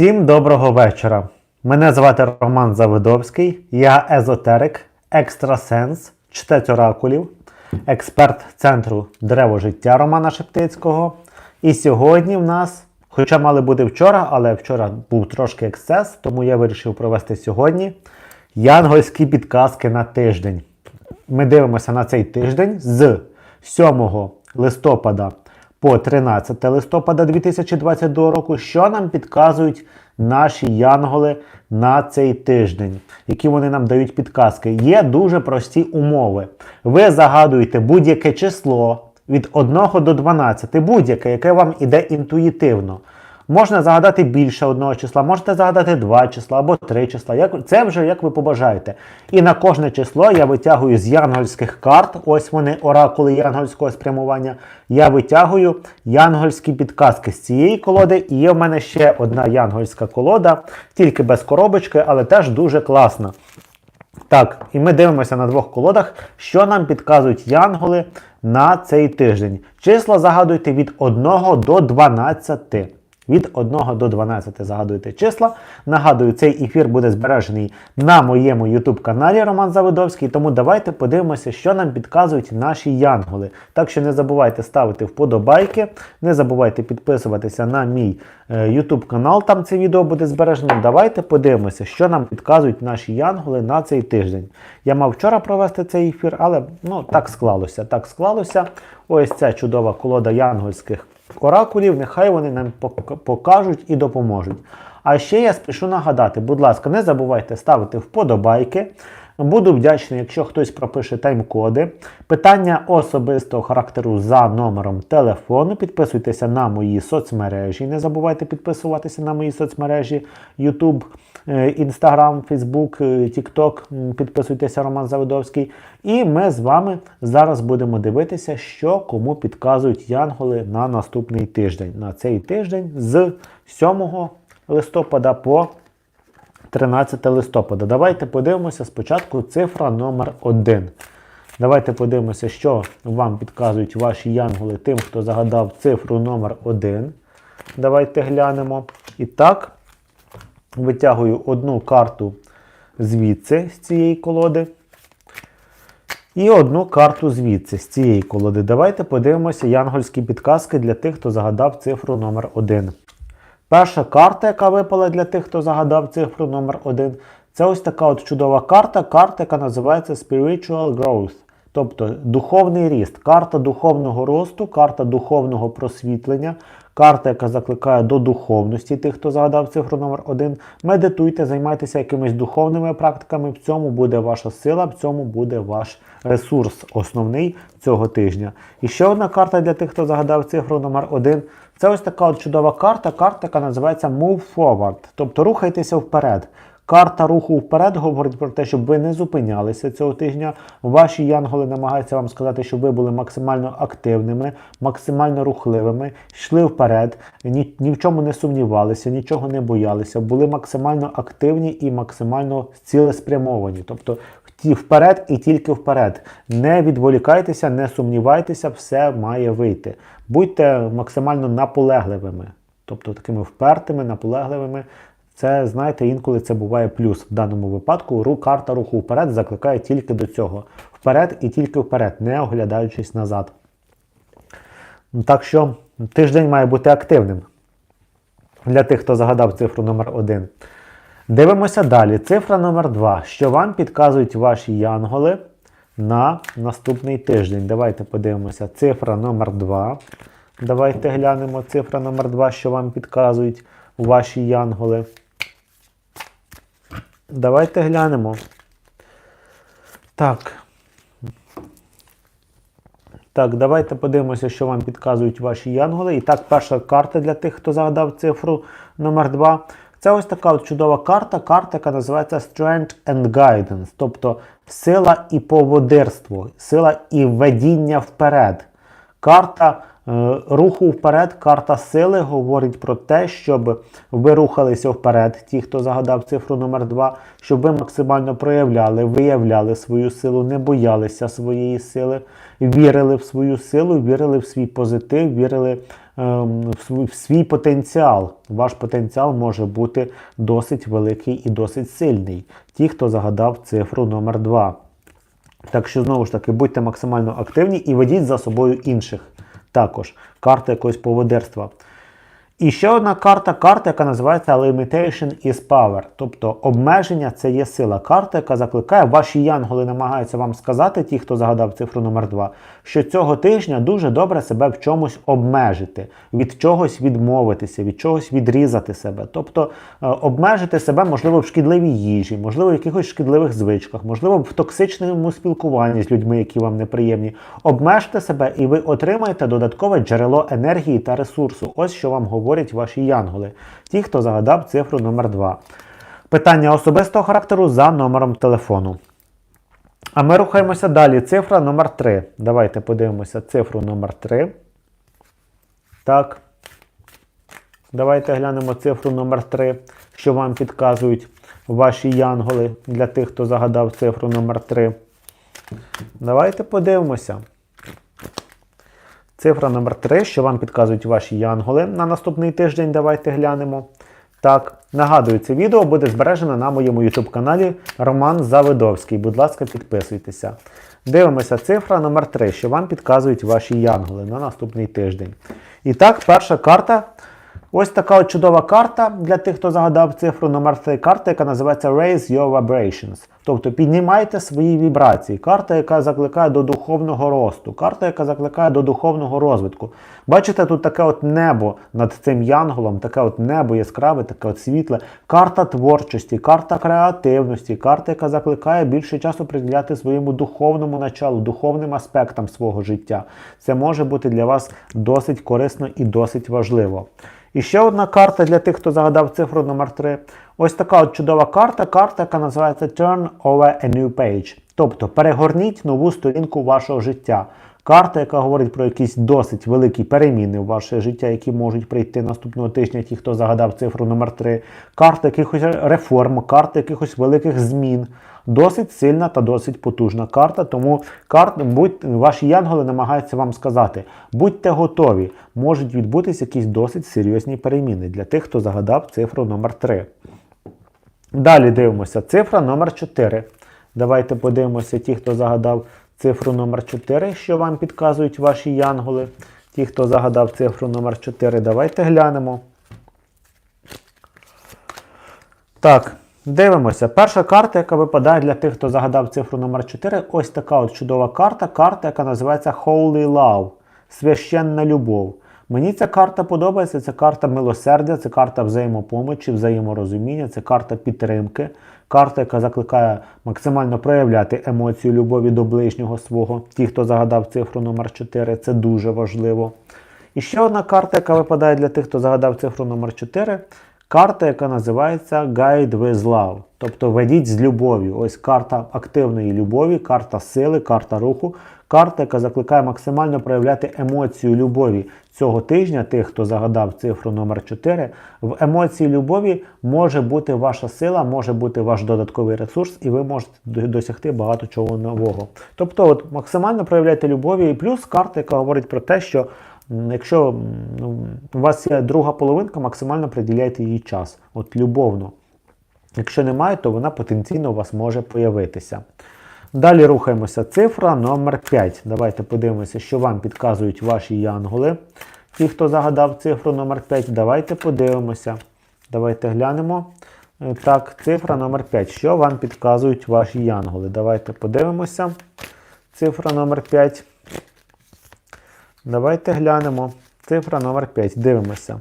Всім доброго вечора. Мене звати Роман Завидовський, я езотерик, екстрасенс, чтець оракулів, експерт центру Дерево життя Романа Шептицького. І сьогодні в нас, хоча мали бути вчора, але вчора був трошки ексцес, тому я вирішив провести сьогодні янгольські підказки на тиждень. Ми дивимося на цей тиждень з 7 листопада по 13 листопада 2022 року, що нам підказують наші янголи на цей тиждень, які вони нам дають підказки. Є дуже прості умови. Ви загадуєте будь-яке число від 1 до 12, будь-яке, яке вам іде інтуїтивно. Можна загадати більше одного числа, можете загадати два числа або три числа. Як, це вже як ви побажаєте. І на кожне число я витягую з янгольських карт, ось вони, оракули янгольського спрямування. Я витягую янгольські підказки з цієї колоди. І є в мене ще одна янгольська колода, тільки без коробочки, але теж дуже класна. Так, і ми дивимося на двох колодах, що нам підказують янголи на цей тиждень. Числа загадуйте від 1 до 12. Від 1 до 12 загадуйте числа. Нагадую, цей ефір буде збережений на моєму YouTube каналі Роман Завидовський. Тому давайте подивимося, що нам підказують наші янголи. Так що не забувайте ставити вподобайки, не забувайте підписуватися на мій е, YouTube канал, там це відео буде збережено. Давайте подивимося, що нам підказують наші янголи на цей тиждень. Я мав вчора провести цей ефір, але ну, так склалося. Так склалося. Ось ця чудова колода янгольських оракулів, нехай вони нам покажуть і допоможуть. А ще я спішу нагадати, будь ласка, не забувайте ставити вподобайки. Буду вдячний, якщо хтось пропише тайм-коди. Питання особистого характеру за номером телефону. Підписуйтеся на мої соцмережі. Не забувайте підписуватися на мої соцмережі YouTube, е, Instagram, Facebook, е, TikTok. Підписуйтеся Роман Завидовський. І ми з вами зараз будемо дивитися, що кому підказують янголи на наступний тиждень. На цей тиждень з 7 листопада по 13 листопада. Давайте подивимося спочатку цифра номер 1. Давайте подивимося, що вам підказують ваші янголи тим, хто загадав цифру номер 1. Давайте глянемо. І так, витягую одну карту звідси з цієї колоди. І одну карту звідси з цієї колоди. Давайте подивимося янгольські підказки для тих, хто загадав цифру номер 1. Перша карта, яка випала для тих, хто загадав цифру номер 1, це ось така от чудова карта, карта, яка називається Spiritual Growth, тобто духовний ріст, карта духовного росту, карта духовного просвітлення, карта, яка закликає до духовності тих, хто загадав цифру номер 1. Медитуйте, займайтеся якимись духовними практиками. В цьому буде ваша сила, в цьому буде ваш ресурс основний цього тижня. І ще одна карта для тих, хто загадав цифру номер 1. Це ось така от чудова карта, карта, яка називається Move Forward, тобто рухайтеся вперед. Карта руху вперед говорить про те, щоб ви не зупинялися цього тижня. Ваші янголи намагаються вам сказати, щоб ви були максимально активними, максимально рухливими, йшли вперед, ні, ні в чому не сумнівалися, нічого не боялися, були максимально активні і максимально цілеспрямовані. Тобто ті вперед і тільки вперед. Не відволікайтеся, не сумнівайтеся, все має вийти. Будьте максимально наполегливими, тобто такими впертими, наполегливими. Це, знаєте, інколи це буває плюс. В даному випадку ру, карта руху вперед закликає тільки до цього. Вперед і тільки вперед, не оглядаючись назад. Так що тиждень має бути активним для тих, хто загадав цифру номер 1. Дивимося далі. Цифра номер 2. Що вам підказують ваші янголи на наступний тиждень? Давайте подивимося. Цифра номер 2. Давайте глянемо цифра номер 2, що вам підказують ваші янголи. Давайте глянемо. Так. Так, давайте подивимося, що вам підказують ваші янголи. І так, перша карта для тих, хто загадав цифру номер 2. Це ось така от чудова карта, карта, яка називається Strength and Guidance, тобто сила і поводирство, сила і ведіння вперед. Карта руху вперед, карта сили говорить про те, щоб ви рухалися вперед, ті, хто загадав цифру номер 2, щоб ви максимально проявляли, виявляли свою силу, не боялися своєї сили, вірили в свою силу, вірили в свій позитив, вірили ем, в свій потенціал. Ваш потенціал може бути досить великий і досить сильний. Ті, хто загадав цифру номер 2. Так що, знову ж таки, будьте максимально активні і ведіть за собою інших. Також карта якогось поводирства. І ще одна карта, карта, яка називається Limitation is Power. Тобто обмеження це є сила. Карта, яка закликає, ваші янголи намагаються вам сказати, ті, хто загадав цифру номер 2, що цього тижня дуже добре себе в чомусь обмежити, від чогось відмовитися, від чогось відрізати себе. Тобто е, обмежити себе, можливо, в шкідливій їжі, можливо, в якихось шкідливих звичках, можливо, в токсичному спілкуванні з людьми, які вам неприємні. Обмежте себе, і ви отримаєте додаткове джерело енергії та ресурсу. Ось що вам говорять ваші янголи, ті, хто загадав цифру номер 2. Питання особистого характеру за номером телефону. А ми рухаємося далі. Цифра номер 3. Давайте подивимося цифру номер 3. Так. Давайте глянемо цифру номер 3, що вам підказують ваші янголи для тих, хто загадав цифру номер 3. Давайте подивимося. Цифра номер 3, що вам підказують ваші янголи на наступний тиждень. Давайте глянемо. Так, нагадую, це відео буде збережено на моєму YouTube каналі Роман Завидовський. Будь ласка, підписуйтеся. Дивимося цифра номер 3, що вам підказують ваші янголи на наступний тиждень. І так, перша карта. Ось така от чудова карта для тих, хто загадав цифру номер 3 карта, яка називається Raise Your Vibrations. Тобто піднімайте свої вібрації. Карта, яка закликає до духовного росту, карта, яка закликає до духовного розвитку. Бачите, тут таке от небо над цим янголом, таке от небо яскраве, таке от світле, карта творчості, карта креативності, карта, яка закликає більше часу приділяти своєму духовному началу, духовним аспектам свого життя. Це може бути для вас досить корисно і досить важливо. І ще одна карта для тих, хто загадав цифру номер 3. Ось така от чудова карта, карта, яка називається Turn over a new page. Тобто перегорніть нову сторінку вашого життя. Карта, яка говорить про якісь досить великі переміни в ваше життя, які можуть прийти наступного тижня, ті, хто загадав цифру номер 3. Карта якихось реформ, карта якихось великих змін. Досить сильна та досить потужна карта, тому карт, будь, ваші янголи намагаються вам сказати, будьте готові, можуть відбутися якісь досить серйозні переміни для тих, хто загадав цифру номер 3. Далі дивимося цифра номер 4. Давайте подивимося, ті, хто загадав цифру номер 4, що вам підказують ваші янголи. Ті, хто загадав цифру номер 4, давайте глянемо. Так, дивимося. Перша карта, яка випадає для тих, хто загадав цифру номер 4, ось така от чудова карта. Карта, яка називається Holy Love. Священна любов. Мені ця карта подобається. Це карта милосердя, це карта взаємопомочі, взаєморозуміння, це карта підтримки, карта, яка закликає максимально проявляти емоцію любові до ближнього свого. Ті, хто загадав цифру номер 4, це дуже важливо. І ще одна карта, яка випадає для тих, хто загадав цифру номер 4, карта, яка називається Guide with Love. Тобто ведіть з любов'ю. Ось карта активної любові, карта сили, карта руху, карта, яка закликає максимально проявляти емоцію любові цього тижня, тих, хто загадав цифру номер 4, в емоції любові може бути ваша сила, може бути ваш додатковий ресурс, і ви можете досягти багато чого нового. Тобто, от максимально проявляйте любові, і плюс карта, яка говорить про те, що якщо ну, у вас є друга половинка, максимально приділяйте їй час, от любовно. Якщо немає, то вона потенційно у вас може появитися. Далі рухаємося. Цифра номер 5. Давайте подивимося, що вам підказують ваші янголи. Ті, хто загадав цифру номер 5, давайте подивимося. Давайте глянемо. Е, Так, цифра номер 5. Що вам підказують ваші янголи? Давайте подивимося. Цифра номер 5. Давайте глянемо. Цифра номер 5. Дивимося.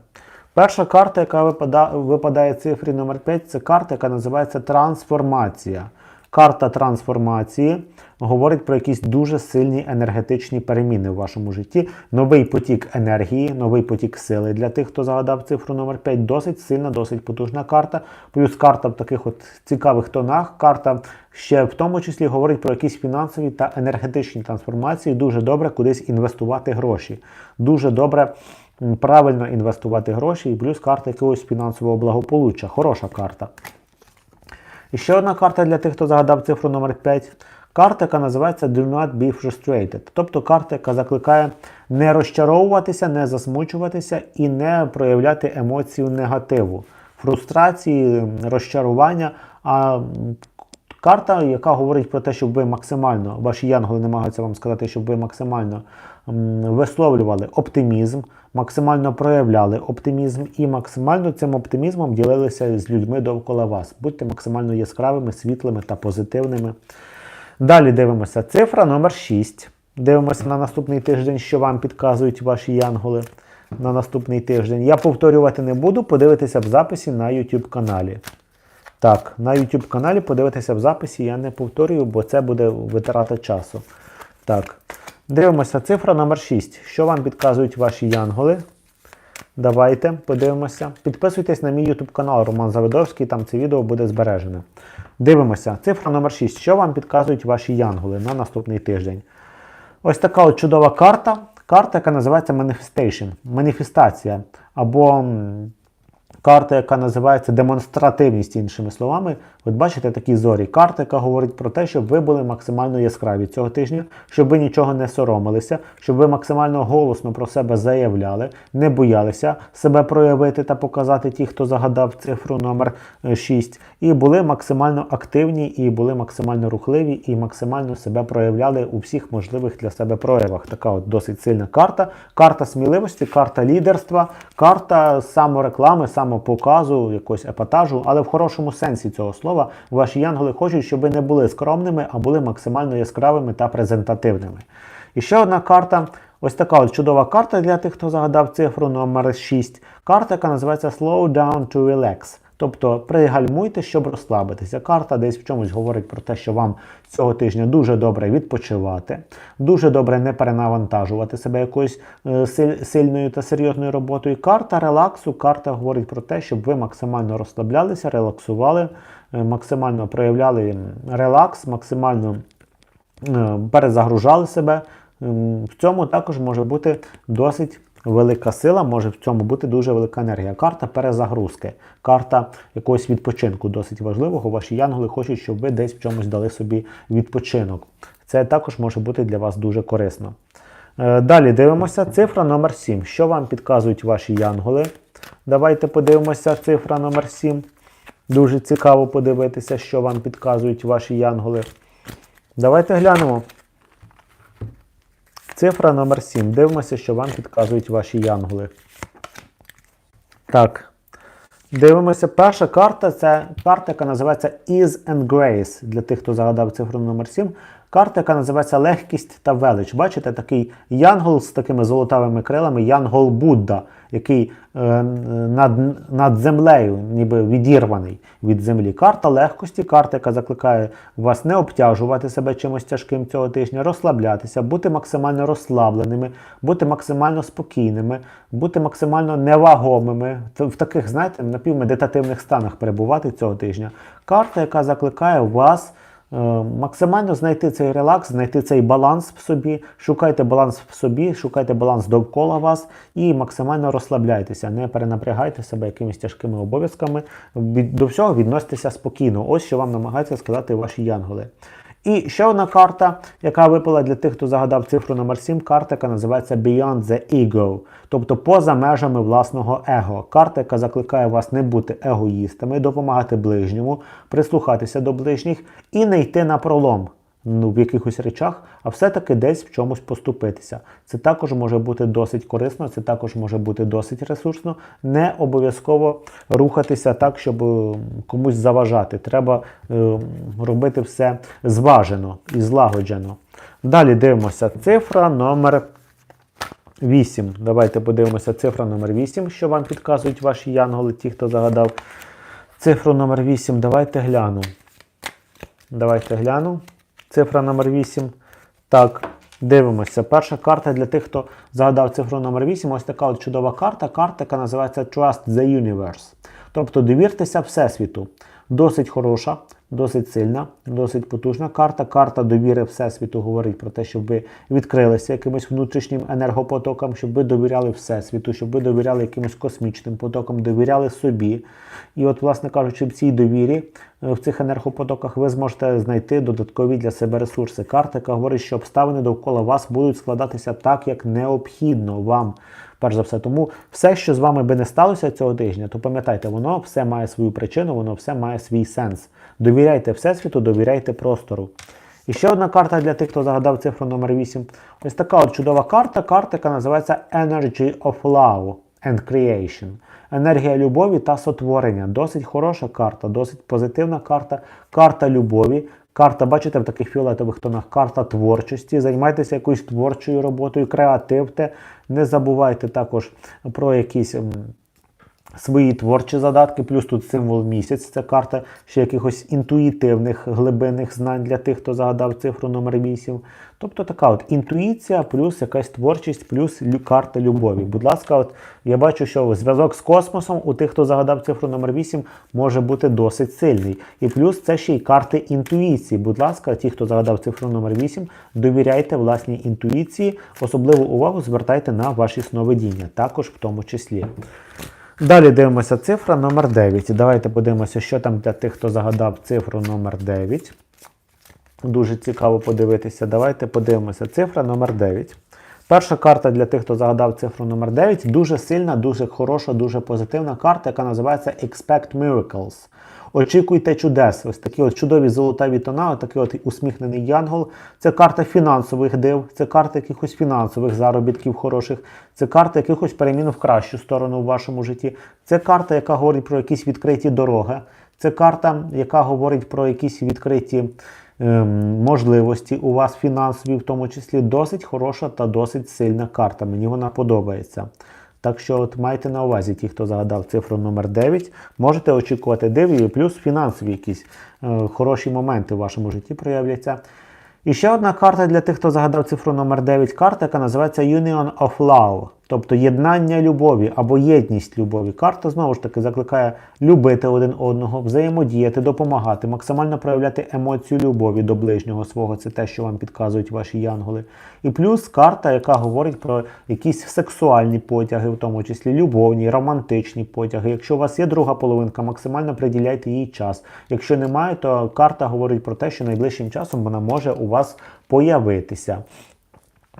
Перша карта, яка випадає, випадає цифрі номер 5, це карта, яка називається трансформація. Карта трансформації говорить про якісь дуже сильні енергетичні переміни в вашому житті. Новий потік енергії, новий потік сили для тих, хто загадав цифру номер 5. Досить сильна, досить потужна карта. Плюс карта в таких от цікавих тонах. Карта ще в тому числі говорить про якісь фінансові та енергетичні трансформації. Дуже добре кудись інвестувати гроші. Дуже добре. Правильно інвестувати гроші і плюс карта якогось фінансового благополуччя. Хороша карта. І ще одна карта для тих, хто загадав цифру номер 5. Карта, яка називається Do not be frustrated. Тобто карта, яка закликає не розчаровуватися, не засмучуватися і не проявляти емоцію негативу, фрустрації, розчарування. А карта, яка говорить про те, щоб ви максимально, ваші янголи намагаються вам сказати, щоб ви максимально висловлювали оптимізм, максимально проявляли оптимізм і максимально цим оптимізмом ділилися з людьми довкола вас. Будьте максимально яскравими, світлими та позитивними. Далі дивимося цифра номер 6. Дивимося на наступний тиждень, що вам підказують ваші янголи на наступний тиждень. Я повторювати не буду, подивитися в записі на YouTube каналі. Так, на YouTube каналі подивитися в записі я не повторюю, бо це буде витрата часу. Так, дивимося цифра номер 6. Що вам підказують ваші янголи? Давайте подивимося. Підписуйтесь на мій YouTube канал Роман Завидовський, там це відео буде збережене. Дивимося. Цифра номер 6. Що вам підказують ваші янголи на наступний тиждень? Ось така от чудова карта. Карта, яка називається Manifestation. Маніфестація. Або карта, яка називається демонстративність, іншими словами. От бачите такі зорі. Карта, яка говорить про те, щоб ви були максимально яскраві цього тижня, щоб ви нічого не соромилися, щоб ви максимально голосно про себе заявляли, не боялися себе проявити та показати ті, хто загадав цифру номер 6, і були максимально активні, і були максимально рухливі, і максимально себе проявляли у всіх можливих для себе проявах. Така от досить сильна карта. Карта сміливості, карта лідерства, карта самореклами, самопоказу, якогось епатажу, але в хорошому сенсі цього слова. Ваші янголи хочуть, щоб ви не були скромними, а були максимально яскравими та презентативними. І ще одна карта. Ось така от чудова карта для тих, хто загадав цифру номер 6. Карта, яка називається Slow down to relax. Тобто пригальмуйте, щоб розслабитися. Карта десь в чомусь говорить про те, що вам цього тижня дуже добре відпочивати, дуже добре не перенавантажувати себе якоюсь е, сильною та серйозною роботою. Карта релаксу, карта говорить про те, щоб ви максимально розслаблялися, релаксували, е, максимально проявляли релакс, максимально е, перезагружали себе. М, В цьому також може бути досить велика сила, може в цьому бути дуже велика енергія. Карта перезагрузки, карта якогось відпочинку досить важливого. Ваші янголи хочуть, щоб ви десь в чомусь дали собі відпочинок. Це також може бути для вас дуже корисно. Е, Далі дивимося цифра номер 7. Що вам підказують ваші янголи? Давайте подивимося цифра номер 7. Дуже цікаво подивитися, що вам підказують ваші янголи. Давайте глянемо. Цифра номер 7. Дивимося, що вам підказують ваші янголи. Так. Дивимося. Перша карта це карта, яка називається Ease and Grace. Для тих, хто загадав цифру номер 7. Карта, яка називається Легкість та велич. Бачите, такий янгол з такими золотавими крилами, янгол Будда, який е, над, над землею, ніби відірваний від землі. Карта легкості, карта, яка закликає вас не обтяжувати себе чимось тяжким цього тижня, розслаблятися, бути максимально розслабленими, бути максимально спокійними, бути максимально невагомими, в таких, знаєте, напівмедитативних станах перебувати цього тижня. Карта, яка закликає вас. Е, Максимально знайти цей релакс, знайти цей баланс в собі, шукайте баланс в собі, шукайте баланс довкола вас і максимально розслабляйтеся, не перенапрягайте себе якимись тяжкими обов'язками. До всього відноситеся спокійно. Ось що вам намагаються сказати ваші янголи. І ще одна карта, яка випала для тих, хто загадав цифру номер 7, карта, яка називається Beyond the Ego, тобто поза межами власного его. Карта, яка закликає вас не бути егоїстами, допомагати ближньому, прислухатися до ближніх і не йти на пролом в якихось речах, а все-таки десь в чомусь поступитися. Це також може бути досить корисно, це також може бути досить ресурсно. Не обов'язково рухатися так, щоб е, комусь заважати. Треба е, робити все зважено і злагоджено. Далі дивимося цифра номер 8. Давайте подивимося цифра номер 8, що вам підказують ваші янголи, ті, хто загадав цифру номер 8. Давайте гляну. Давайте гляну. Цифра номер 8. Так, дивимося. Перша карта для тих, хто загадав цифру номер 8. Ось така от чудова карта. Карта, яка називається Trust the Universe. Тобто довіртеся Всесвіту. Досить хороша, досить сильна, досить потужна карта. Карта довіри Всесвіту говорить про те, щоб ви відкрилися якимось внутрішнім енергопотокам, щоб ви довіряли Всесвіту, щоб ви довіряли якимось космічним потокам, довіряли собі. І от, власне кажучи, в цій довірі, е, в цих енергопотоках ви зможете знайти додаткові для себе ресурси. Карта, яка говорить, що обставини довкола вас будуть складатися так, як необхідно вам. Перш за все, тому все, що з вами би не сталося цього тижня, то пам'ятайте, воно все має свою причину, воно все має свій сенс. Довіряйте Всесвіту, довіряйте простору. І ще одна карта для тих, хто загадав цифру номер 8. Ось така от чудова карта, карта, яка називається Energy of Love and Creation. Енергія любові та сотворення. Досить хороша карта, досить позитивна карта, карта любові. Карта, бачите, в таких фіолетових тонах карта творчості. Займайтеся якоюсь творчою роботою, креативте. Не забувайте також про якісь свої творчі задатки, плюс тут символ місяць. Це карта ще якихось інтуїтивних глибинних знань для тих, хто загадав цифру номер 8. Тобто така от інтуїція, плюс якась творчість, плюс карта любові. Будь ласка, от я бачу, що зв'язок з космосом у тих, хто загадав цифру номер 8, може бути досить сильний. І плюс це ще й карти інтуїції. Будь ласка, ті, хто загадав цифру номер 8, довіряйте власній інтуїції, особливу увагу звертайте на ваші сновидіння, також в тому числі. Далі дивимося цифра номер 9. Давайте подивимося, що там для тих, хто загадав цифру номер 9. Дуже цікаво подивитися. Давайте подивимося. Цифра номер 9. Перша карта для тих, хто загадав цифру номер 9. Дуже сильна, дуже хороша, дуже позитивна карта, яка називається Expect Miracles. Очікуйте чудес. Ось такі от чудові золотаві тона, такий от усміхнений янгол. Це карта фінансових див, це карта якихось фінансових заробітків хороших, це карта якихось перемін в кращу сторону в вашому житті. Це карта, яка говорить про якісь відкриті дороги. Це карта, яка говорить про якісь відкриті ем, можливості у вас фінансові, в тому числі досить хороша та досить сильна карта. Мені вона подобається. Так що от майте на увазі, ті, хто загадав цифру номер 9, можете очікувати диві, плюс фінансові якісь е, хороші моменти в вашому житті проявляться. І ще одна карта для тих, хто загадав цифру номер 9, карта, яка називається Union of Love, тобто єднання любові або єдність любові. Карта знову ж таки закликає любити один одного, взаємодіяти, допомагати, максимально проявляти емоцію любові до ближнього свого. Це те, що вам підказують ваші янголи. І плюс карта, яка говорить про якісь сексуальні потяги, в тому числі любовні, романтичні потяги. Якщо у вас є друга половинка, максимально приділяйте їй час. Якщо немає, то карта говорить про те, що найближчим часом вона може у вас появитися.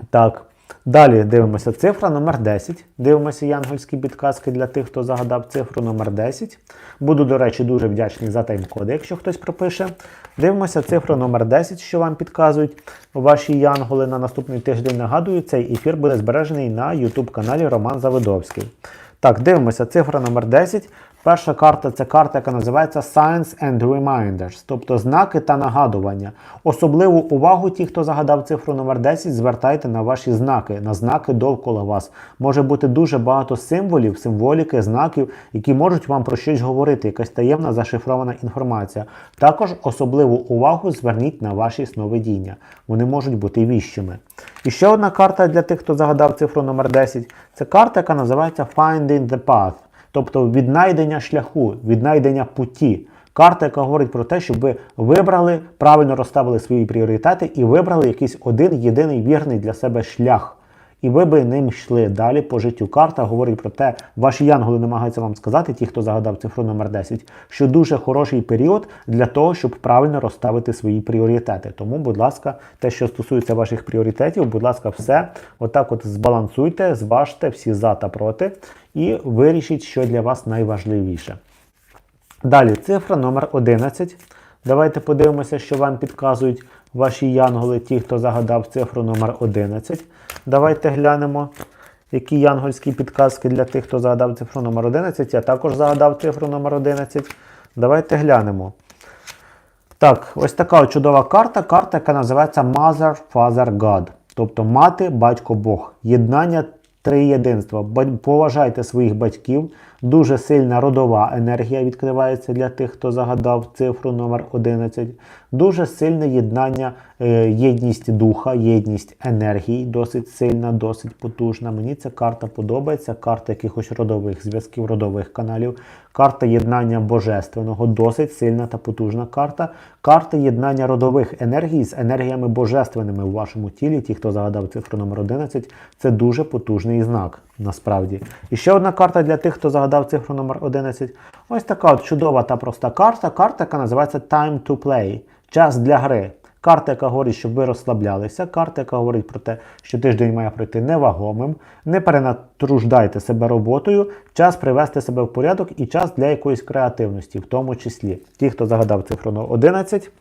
Так. Далі дивимося цифра номер 10. Дивимося янгольські підказки для тих, хто загадав цифру номер 10. Буду, до речі, дуже вдячний за тайм-коди, якщо хтось пропише. Дивимося цифру номер 10, що вам підказують ваші янголи на наступний тиждень. Нагадую, цей ефір буде збережений на YouTube каналі Роман Завидовський. Так, дивимося цифра номер 10. Перша карта це карта, яка називається Signs and Reminders, тобто знаки та нагадування. Особливу увагу ті, хто загадав цифру номер 10, звертайте на ваші знаки, на знаки довкола вас. Може бути дуже багато символів, символіки, знаків, які можуть вам про щось говорити, якась таємна зашифрована інформація. Також особливу увагу зверніть на ваші сновидіння. Вони можуть бути віщими. І ще одна карта для тих, хто загадав цифру номер 10, це карта, яка називається Finding the Path. Тобто віднайдення шляху, віднайдення путі. Карта, яка говорить про те, щоб ви вибрали, правильно розставили свої пріоритети і вибрали якийсь один єдиний вірний для себе шлях. І ви би ним йшли далі по життю. Карта говорить про те, ваші янголи намагаються вам сказати, ті, хто загадав цифру номер 10, що дуже хороший період для того, щоб правильно розставити свої пріоритети. Тому, будь ласка, те, що стосується ваших пріоритетів, будь ласка, все отак от збалансуйте, зважте всі за та проти і вирішіть, що для вас найважливіше. Далі, цифра номер 11. Давайте подивимося, що вам підказують ваші янголи, ті, хто загадав цифру номер 11. Давайте глянемо, які янгольські підказки для тих, хто загадав цифру номер 11. Я також загадав цифру номер 11. Давайте глянемо. Так, ось така чудова карта. Карта, яка називається Mother, Father, God. Тобто мати, батько, Бог. Єднання триєдинства. Поважайте своїх батьків, Дуже сильна родова енергія відкривається для тих, хто загадав цифру номер 11. Дуже сильне єднання, е, єдність духа, єдність енергії, досить сильна, досить потужна. Мені ця карта подобається. Карта якихось родових зв'язків, родових каналів. Карта єднання божественного, досить сильна та потужна карта. Карта єднання родових енергій з енергіями божественними у вашому тілі. Ті, хто загадав цифру номер 11, це дуже потужний знак насправді. І ще одна карта для тих, хто загадав цифру номер 11. Ось така от чудова та проста карта. Карта, яка називається Time to Play. Час для гри. Карта, яка говорить, щоб ви розслаблялися, карта, яка говорить про те, що тиждень має пройти невагомим, не перенатруждайте себе роботою, час привести себе в порядок і час для якоїсь креативності, в тому числі. Ті, хто загадав цифру номер 11,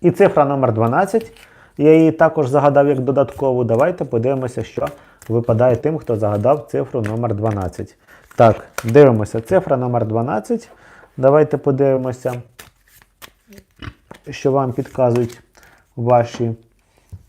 і цифра номер 12, я її також загадав як додаткову. Давайте подивимося, що випадає тим, хто загадав цифру номер 12. Так, дивимося. Цифра номер 12. Давайте подивимося, що вам підказують ваші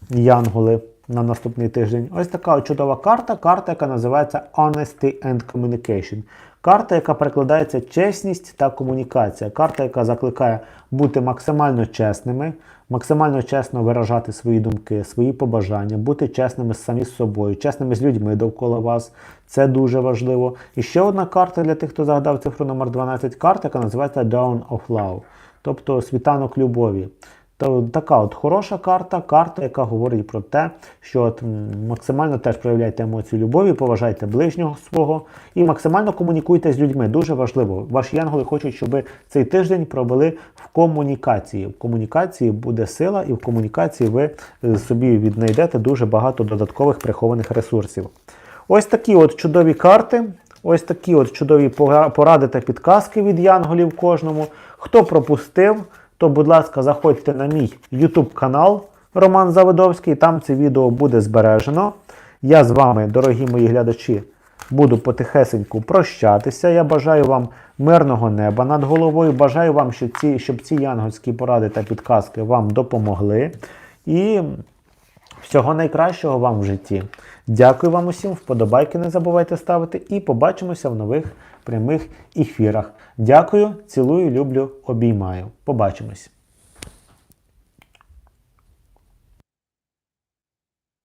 янголи на наступний тиждень. Ось така чудова карта, карта, яка називається Honesty and Communication. Карта, яка перекладається чесність та комунікація. Карта, яка закликає бути максимально чесними, максимально чесно виражати свої думки, свої побажання, бути чесними самі з собою, чесними з людьми довкола вас. Це дуже важливо. І ще одна карта для тих, хто загадав цифру номер 12, карта, яка називається Dawn of Love, тобто світанок любові. То така от хороша карта, карта, яка говорить про те, що от, максимально теж проявляйте емоцію любові, поважайте ближнього свого і максимально комунікуйте з людьми. Дуже важливо. Ваші янголи хочуть, щоб ви цей тиждень провели в комунікації. В комунікації буде сила, і в комунікації ви е, собі віднайдете дуже багато додаткових прихованих ресурсів. Ось такі от чудові карти. Ось такі от чудові поради та підказки від янголів кожному. Хто пропустив, то, будь ласка, заходьте на мій YouTube канал Роман Заводовський. Там це відео буде збережено. Я з вами, дорогі мої глядачі, буду потихесеньку прощатися. Я бажаю вам мирного неба над головою. Бажаю вам, щоб ці, щоб ці янгольські поради та підказки вам допомогли. І Всього найкращого вам в житті. Дякую вам усім, вподобайки не забувайте ставити і побачимося в нових прямих ефірах. Дякую, цілую, люблю, обіймаю. Побачимось.